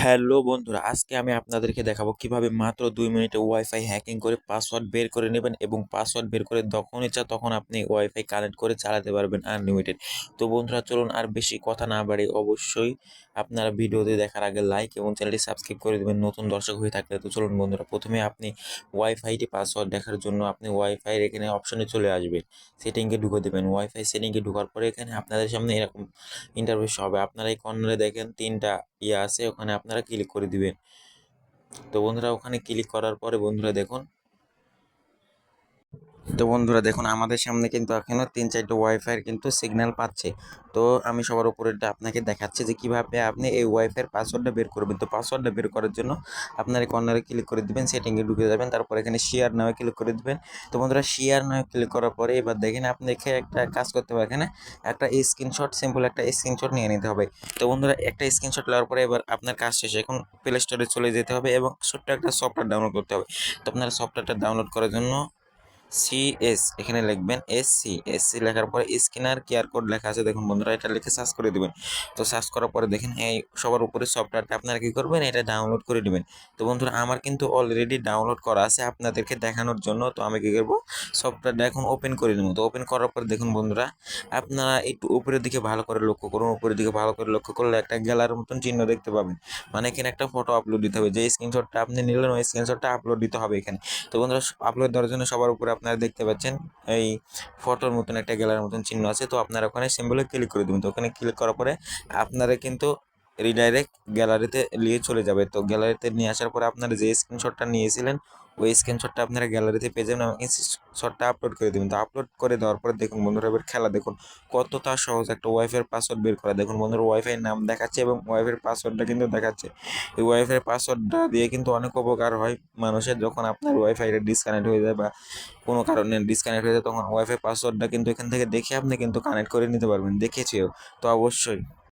Hello বন্ধুরা, আজকে আমি আপনাদেরকে দেখাবো কীভাবে মাত্র দুই মিনিটে ওয়াইফাই হ্যাকিং করে পাসওয়ার্ড বের করে নেবেন এবং পাসওয়ার্ড বের করে যখন ইচ্ছা তখন আপনি ওয়াইফাই কানেক্ট করে চালাতে পারবেন আনলিমিটেড। তো বন্ধুরা, চলুন আর বেশি কথা না বাড়ি অবশ্যই আপনারা ভিডিওতে দেখার আগে লাইক এবং চ্যানেলটি সাবস্ক্রাইব করে দেবেন নতুন দর্শক হয়ে থাকলে। তো চলুন বন্ধুরা, প্রথমে আপনি ওয়াইফাইটি পাসওয়ার্ড দেখার জন্য আপনি ওয়াইফাইয়ের এখানে অপশনে চলে আসবেন। সেটিংয়ে ঢুকে দেবেন। ওয়াইফাই সেটিংয়ে ঢোকার পরে এখানে আপনাদের সামনে এরকম ইন্টারভিউ হবে। আপনারা এই কর্নারে দেখেন তিনটা ইয়ে আছে, ওখানে আপনারা ক্লিক করে দিবেন। তো বন্ধুরা ওখানে ক্লিক করার পরে বন্ধুরা দেখুন তো বন্ধুরা দেখুন, আমাদের সামনে কিন্তু এখনও তিন চারটে ওয়াইফাইয়ের কিন্তু সিগন্যাল পাচ্ছে। তো আমি সবার উপরেরটা আপনাকে দেখাচ্ছি যে কীভাবে আপনি এই ওয়াইফাইয়ের পাসওয়ার্ডটা বের করবেন। তো পাসওয়ার্ডটা বের করার জন্য আপনার কর্নারে ক্লিক করে দিবেন সেটিংয়ে ঢুকে যাবেন, তারপর এখানে শেয়ার নামে ক্লিক করে দিবেন। তো বন্ধুরা শেয়ার নামে ক্লিক করার পরে এবার দেখেন আপনি এখানে একটা কাজ করতে হবে এখানে, একটা স্ক্রিনশট সিম্পল একটা স্ক্রিনশট নিয়ে নিতে হবে। তো বন্ধুরা, একটা স্ক্রিনশট নেওয়ার পরে এবার আপনার কাজ শেষে এখন প্লে স্টোরে চলে যেতে হবে এবং ছোট্ট একটা সফটওয়্যার ডাউনলোড করতে হবে। তো আপনারা সফটওয়্যারটা ডাউনলোড করার জন্য সিএস এখানে লিখবেন এস সি এস সি লেখার পরে স্ক্যানার কিউআর কোড লেখা আছে। দেখুন বন্ধুরা, এটা লিখে সার্চ করে দেবেন। তো সার্চ করার পরে দেখেন, এই সবার উপরে সফটওয়্যারটা আপনারা কী করবেন, এটা ডাউনলোড করে নেবেন তো বন্ধুরা, আমার কিন্তু অলরেডি ডাউনলোড করা আছে আপনাদেরকে দেখানোর জন্য। তো আমি কী করব, সফটওয়্যারটা এখন ওপেন করে নেব। তো ওপেন করার পরে দেখুন বন্ধুরা, আপনারা একটু উপরের দিকে ভালো করে লক্ষ্য করুন। উপরের দিকে ভালো করে লক্ষ্য করলে একটা গ্যালার মতন চিহ্ন দেখতে পাবেন। মানে এখানে একটা ফটো আপলোড দিতে হবে। যে স্ক্রিনশটটা আপনি নিলেন, ওই স্ক্রিনশটটা আপলোড দিতে হবে এখানে। তো বন্ধুরা আপলোড দেওয়ার জন্য সবার উপরে আপনারা দেখতে পাচ্ছেন, এই ফটোর মতন একটা গেলার মতন চিহ্ন আছে। তো আপনারা ওখানে সিম্বলে ক্লিক করে দেবেন। তো ওখানে ক্লিক করার পরে আপনারা কিন্তু রিডাইরেক্ট গ্যালারিতে নিয়ে চলে যাবে। তো গ্যালারিতে নিয়ে আসার পরে আপনারা যে স্ক্রিনশটটা নিয়েছিলেন, ওই স্ক্রিনশটটা আপনারা গ্যালারিতে পেয়ে যাবেন এবং শটটা আপলোড করে দেবেন। তো আপলোড করে দেওয়ার পরে দেখুন বন্ধুরা, এবার খেলা দেখুন, কতটা সহজ একটা ওয়াইফাইয়ের পাসওয়ার্ড বের করা। দেখুন বন্ধুরা ওয়াইফাই নাম দেখাচ্ছে এবং ওয়াইফাইয়ের পাসওয়ার্ডটা কিন্তু দেখাচ্ছে। এই ওয়াইফাইয়ের পাসওয়ার্ডটা দিয়ে কিন্তু অনেক উপকার হয় মানুষের যখন আপনার ওয়াইফাইটা ডিসকানেক্ট হয়ে যায় বা কোনো কারণে ডিসকানেক্ট হয়ে যায়, তখন ওয়াইফাই পাসওয়ার্ডটা কিন্তু এখান থেকে দেখে আপনি কিন্তু কানেক্ট করে নিতে পারবেন, দেখেছিও। তো অবশ্যই।